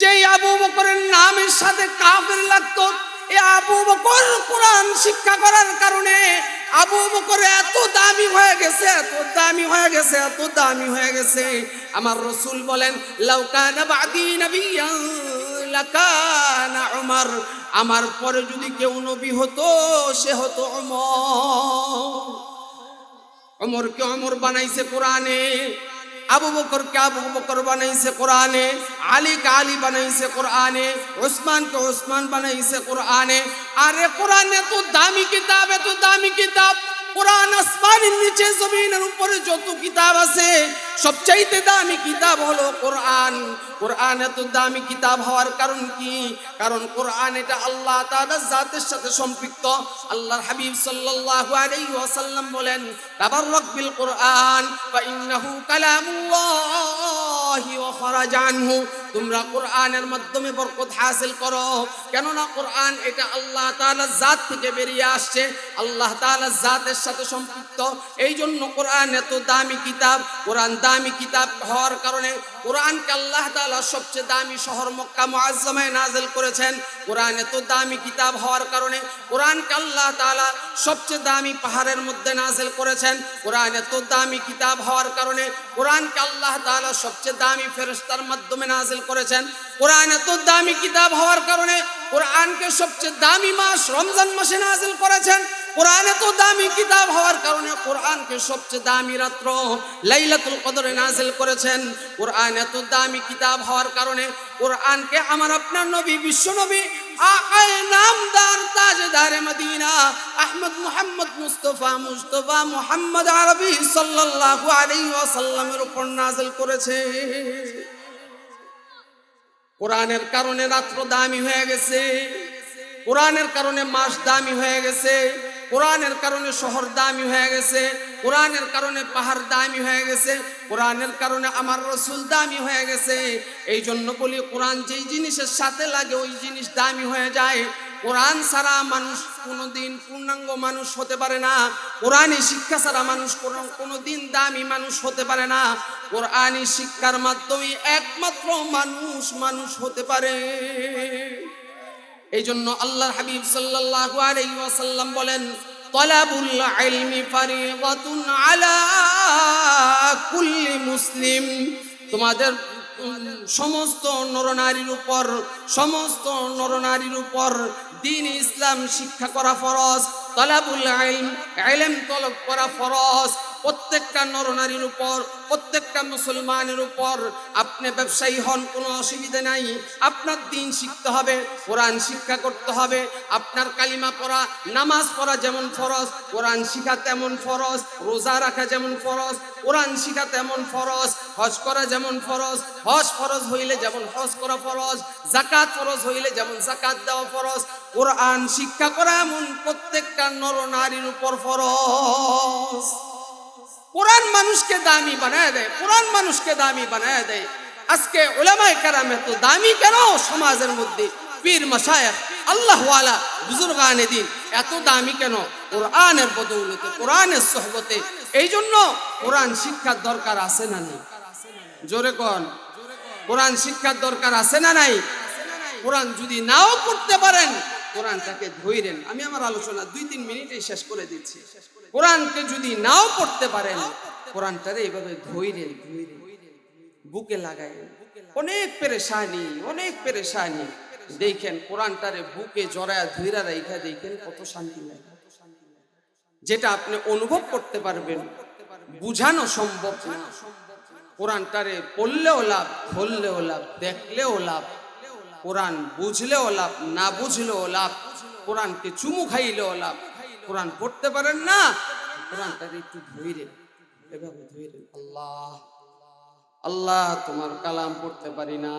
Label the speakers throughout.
Speaker 1: যেই আবু বকরের নামের সাথে কাফের লাগতো এই আবু বকর কোরআন শিক্ষা করার কারণে আবু বকর এত দামি হয়ে গেছে, এত দামি হয়ে গেছে, এত দামি হয়ে গেছে। আমার রসুল বলেন লাউকানা বাদি নবিয়ান লাকানা আমার পরে যদি কেউ নবী হতো, সে হতো অমর অমরকে অমর বানাইছে কোরআনে। আবু বকরকে আবু বকর বানাইছে কোরআনে আলীকে আলী বানাইছে কোরআনে ওসমানকে ওসমান বানাইছে কোরআনে। আরে কোরআন এত দামি কিতাব, এত দামি কিতাব। কোরআন আসমানের নিচে, জমিনের উপরে যত কিতাব আছে, সবচাইতে দামি কিতাব হলো কোরআন। কোরআন এত দামি কিতাব হওয়ার কারণ কি? কারণ কোরআন এটা আল্লাহ তাআলার জাতের সাথে সম্পৃক্ত। আল্লাহ হাবিব সাল্লাল্লাহু আলাইহি ওয়াসাল্লাম বলেন, তাবাররাক বিল কোরআন ফা ইন্নাহু কালামুল্লাহি ওয়া আনহু। তোমরা কোরআনের মাধ্যমে বরকত হাসিল করো। কেননা কোরআন এটা আল্লাহ তাআলার জাত থেকে বেরিয়ে আসছে। আল্লাহ তাআলার জাতের সাথে সম্পৃক্ত। এই জন্য কোরআন এত দামি কিতাব। কোরআন দামি কিতাব হওয়ার কারণে কোরআনকে আল্লাহ তাআলা সবচেয়ে দামি শহর মক্কা মুআজ্জামায় নাজিল করেছেন। কোরআন এত দামি কিতাব হওয়ার কারণে কোরআনকে আল্লাহ তাআলা সবচেয়ে দামি পাহাড়ের মধ্যে নাজিল করেছেন। কোরআন এত দামি কিতাব হওয়ার কারণে কোরআনকে আল্লাহ তাআলা সবচেয়ে দামি ফেরস্তার মাধ্যমে নাজিল করেছেন। কোরআন এত দামি কিতাব হওয়ার কারণে কোরআনকে সবচেয়ে দামি মাস রমজান মাসে নাজিল করেছেন। কোরআন এত দামি কিতাব হওয়ার কারণে কোরআনকে সবচেয়ে দামি রাত্র লাইলাতুল কদরে নাজিল করেছেন। কোরআন এত দামি কিতাব হওয়ার কারণে কোরআনকে আমার আপনার নবী, বিশ্ব নবী আকায় নামদার, তাজদারে Medina, Ahmad Muhammad Mustafa Mustafa Muhammad আরবি সাল্লাল্লাহু আলাইহি ওয়াসাল্লামের উপর নাজিল করেছে। কোরআনের কারণে রাত্র দামি হয়ে গেছে, কোরআনের কারণে মাস দামি হয়ে গেছে, কোরআনের কারণে শহর দামি হয়ে গেছে, কোরআনের কারণে পাহাড় দামি হয়ে গেছে, কোরআনের কারণে আমার রসুল দামি হয়ে গেছে। এই জন্য বলি, কোরআন যেই জিনিসের সাথে লাগে, ওই জিনিস দামি হয়ে যায়। কোরআন ছাড়া মানুষ কোনোদিন পূর্ণাঙ্গ মানুষ হতে পারে না। কোরআনী শিক্ষা ছাড়া মানুষ কোনো কোনোদিন দামি মানুষ হতে পারে না। কোরআনী শিক্ষার মাধ্যমে একমাত্র মানুষ মানুষ হতে পারে। এই জন্য আল্লাহ হাবিব সাল্লাল্লাহু আলাইহি ওয়াসাল্লাম বলেন, তলাবুল ইলমি ফারিদাতুন আলা কুল্লি মুসলিম। তোমাদের সমস্ত নরনারীর উপর, সমস্ত নরনারীর উপর দিন ইসলাম শিক্ষা করা ফরজ তলাবুল ইলম আইলেম তলব করা ফরজ। প্রত্যেকটা নরনারীর উপর, প্রত্যেকটা মুসলমানের উপর আপনি ব্যবসায়ী হন, কোনো অসুবিধা নাই। আপনার দিন শিখতে হবে, কোরআন শিক্ষা করতে হবে, আপনার কালিমা পড়া, নামাজ পড়া যেমন ফরজ, কোরআন শিখা তেমন ফরজ, রোজা রাখা যেমন ফরজ, কোরআন শিখা তেমন ফরজ, হজ করা যেমন ফরজ, হজ ফরজ হইলে যেমন হজ করা ফরজ জাকাত ফরজ হইলে যেমন জাকাত দেওয়া ফরজ, কোরআন শিক্ষা করা এমন প্রত্যেকটা নর নারীর উপর ফরজ। কোরআন মানুষকে দামি বানায় দেয়, কোরআন মানুষকে দামি বানায় দেয়। আজকে ওলামায় কারাম এত দামি কেন সমাজের মধ্যে? পীর মাসায়েখ আল্লাহওয়ালা বুজুর্গানে দিন এত দামি কেন? কোরআনের বদৌলতে, কোরআনের সহবতে। এই জন্য কোরআন শিক্ষার দরকার আছে না নেই? জোরে কন। কোরআন শিক্ষার দরকার আছে না নাই? কোরআন যদি নাও পড়তে পারেন কোরআনটাকে ধইরেন। আমি আমার আলোচনা দুই তিন মিনিটেই শেষ করে দিচ্ছি। কোরআনকে যদি নাও পড়তে পারেন, কোরআনটারে এইভাবে ধইরেন বুকে লাগাই অনেক পেরেশানি অনেক পেরেশানি। দেখেন কোরআনটারে বুকে জড়ায় ধইরা রাইখা দেখেন কত শান্তি লাগে। যেটা আপনি অনুভব করতে পারবেন, বুঝানো সম্ভব না। কোরআনটারে পড়লেও লাভ, ধরলেও লাভ, দেখলেও লাভ। কোরআন বুঝলেও লাভ, না বুঝলেও লাভ, কোরআনকে চুমু খাইলেও লাভ। কোরআন পড়তে পারেন না কোরআনটারে একটু ধৈরে এভাবে ধৈরে আল্লাহ আল্লাহ তোমার কালাম পড়তে পারি না,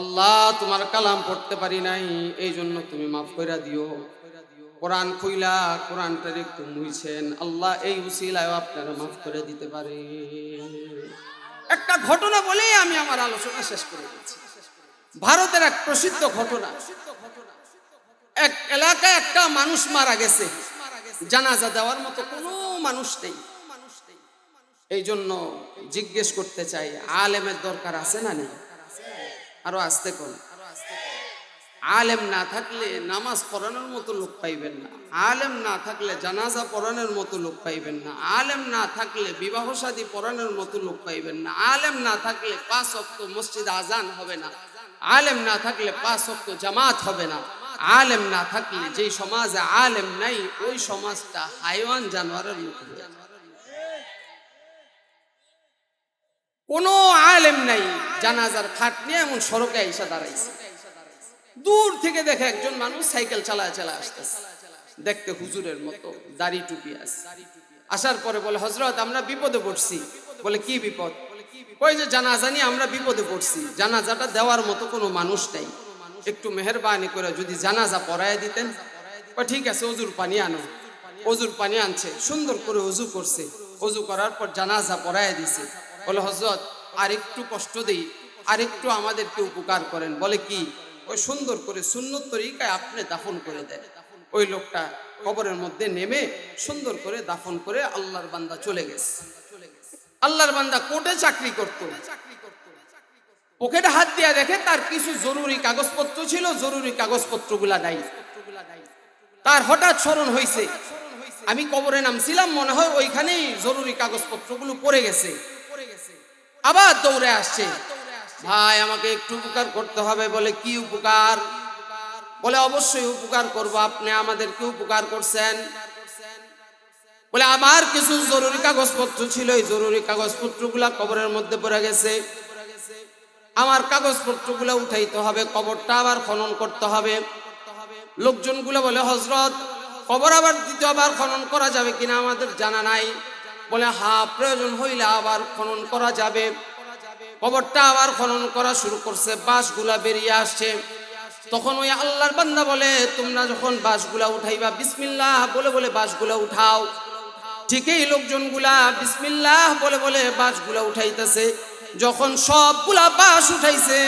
Speaker 1: আল্লাহ তোমার কালাম পড়তে পারি নাই এই জন্য তুমি মাফ করে দিও। কোরআন খুইলা, কোরআনটার একটু মুইছেন, আল্লাহ এই উসিলায় আপনারা মাফ করে দিতে পারে একটা ঘটনা বলেই আমি আমার আলোচনা শেষ করে দিচ্ছি। ভারতের এক প্রসিদ্ধ ঘটনা। এক এলাকায় একটা মানুষ মারা গেছে। জানাজা দেওয়ার মতো কোনো মানুষ নেই। এই জন্য জিজ্ঞেস করতে চাই, আলেমের দরকার আছে না নেই? আরও আসতে কোন। আলেম না থাকলে নামাজ পড়ানোর মতো লোক পাইবেন না। আলেম না থাকলে জানাজা পড়ানোর মতো লোক পাইবেন না। আলেম না থাকলে বিবাহ শাদী পড়ানোর মতো লোক পাইবেন না। আলেম না থাকলে পাঁচ অক্ত মসজিদ আজান হবে না। আলেম না থাকলে পাঁচ অক্ত জামাত হবে না। আলেম না থাকলে যেই সমাজে আলেম নাই, ওই সমাজটা হাইওয়ান জানোয়ারের যায়। কোনো আলেম নাই, জানাজার খাট নিয়ে এমন সড়কে আইসা দাঁড়াইছে। দূর থেকে দেখে একজন মানুষ সাইকেল চালায় চালায় আসতেছে। দেখতে হুজুরের মতো, দাড়ি টুপি আছে। আসার পরে বলে হজরত আমরা বিপদে পড়ছি। বলে, কি বিপদ? ওই যে জানাজা নিয়ে আমরা বিপদে পড়ছি, জানাজাটা দেওয়ার মতো কোনো মানুষ নাই। একটু মেহরবানি করে যদি জানাজা পড়ায় দিতেন ঠিক আছে, অজুর পানি আনো। অজুর পানি আনছে, সুন্দর করে অজু করছে। অজু করার পর জানাজা পড়ায় দিছে। বলে হজরত আর একটু কষ্ট দেই, আর একটু আমাদেরকে উপকার করেন। বলে, কি? ওই সুন্দর করে সুন্নত তরিকায় আপনি দাফন করে দেন। ওই লোকটা কবরের মধ্যে নেমে সুন্দর করে দাফন করে আল্লাহর বান্দা চলে গেছে। আল্লাহর বান্দা কোর্টে চাকরি করত। পকেটে হাত দিয়া দেখে তার কিছু জরুরি কাগজপত্র ছিল, জরুরি কাগজপত্রগুলা নাই। তার হঠাৎ স্মরণ হয়েছে আমি কবরে নামছিলাম, মনে হয় ওইখানেই জরুরি কাগজপত্রগুলো পড়ে গেছে। আবার দৌড়ে আসছে, ভাই, আমাকে একটু উপকার করতে হবে। বলে, কি উপকার? বলে, অবশ্যই উপকার করব। আপনি আমাদেরকে উপকার করছেন। বলে, আমার কিছু জরুরি কাগজপত্র ছিল, এই জরুরি কাগজপত্রগুলা কবরের মধ্যে পড়ে গেছে। আমার কাগজপত্রগুলো উঠাইতে হবে, কবরটা আবার খনন করতে হবে। লোকজনগুলো বলে হজরত কবর আবার দ্বিতীয়বার খনন করা যাবে কিনা আমাদের জানা নাই। বলে, হা, প্রয়োজন হইলে আবার খনন করা যাবে। কবরটা আবার খনন করা শুরু করছে, বাঁশগুলা বেরিয়ে আসছে। তখন ওই আল্লাহর বান্দা বলে, তোমরা যখন বাঁশগুলা উঠাইবা, বিসমিল্লাহ বলে বলে বাঁশগুলা উঠাও। ঠিকই লোকজনগুলা বিসমিল্লাহ বলে বলে বাঁশগুলা উঠাইতেছে। যখন সবগুলা বাস উঠাইছে,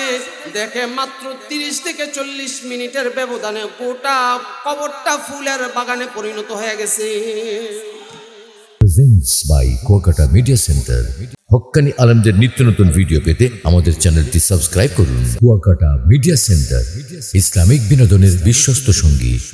Speaker 1: দেখে মাত্র তিরিশ থেকে চল্লিশ মিনিটের ব্যবধানে গোটা কবরটা ফুলের বাগানে পরিণত হয়ে গেছে।
Speaker 2: বাই কুয়াকাটা মিডিয়া সেন্টার হক্কানি আলমদের নিত্য নতুন ভিডিও পেতে আমাদের চ্যানেলটি সাবস্ক্রাইব করুন। কুয়াকাটা মিডিয়া সেন্টার ইসলামিক বিনোদনের বিশ্বস্ত সঙ্গী।